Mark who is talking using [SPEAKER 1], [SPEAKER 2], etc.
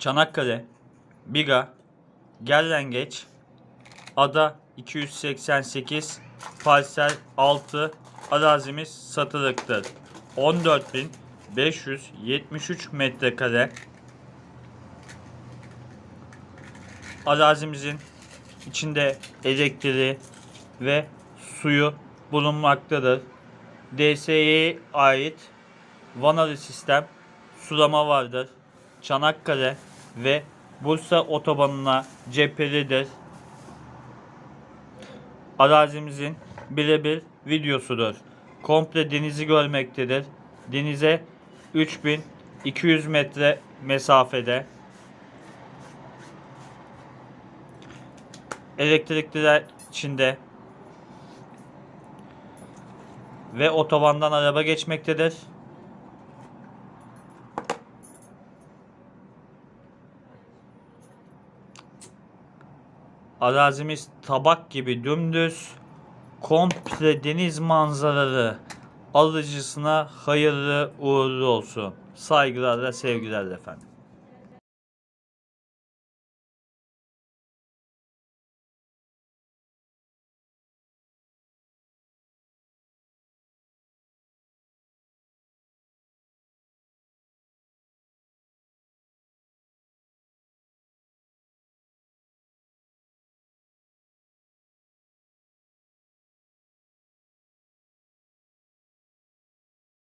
[SPEAKER 1] Çanakkale, Biga, Gerlengeç, Ada 288, Parsel 6 arazimiz satılıktır. 14.573 metrekare arazimizin içinde elektriği ve suyu bulunmaktadır. DSE'ye ait vanalı sistem sulama vardır. Çanakkale ve Bursa otobanına cephelidir. Arazimizin birebir videosudur. Komple denizi görmektedir. Denize 3200 metre mesafede. Elektrikliler içinde ve otobandan araba geçmektedir. Arazimiz tabak gibi dümdüz, komple deniz manzaralı alıcısına hayırlı uğurlu olsun. Saygılarla sevgilerle efendim.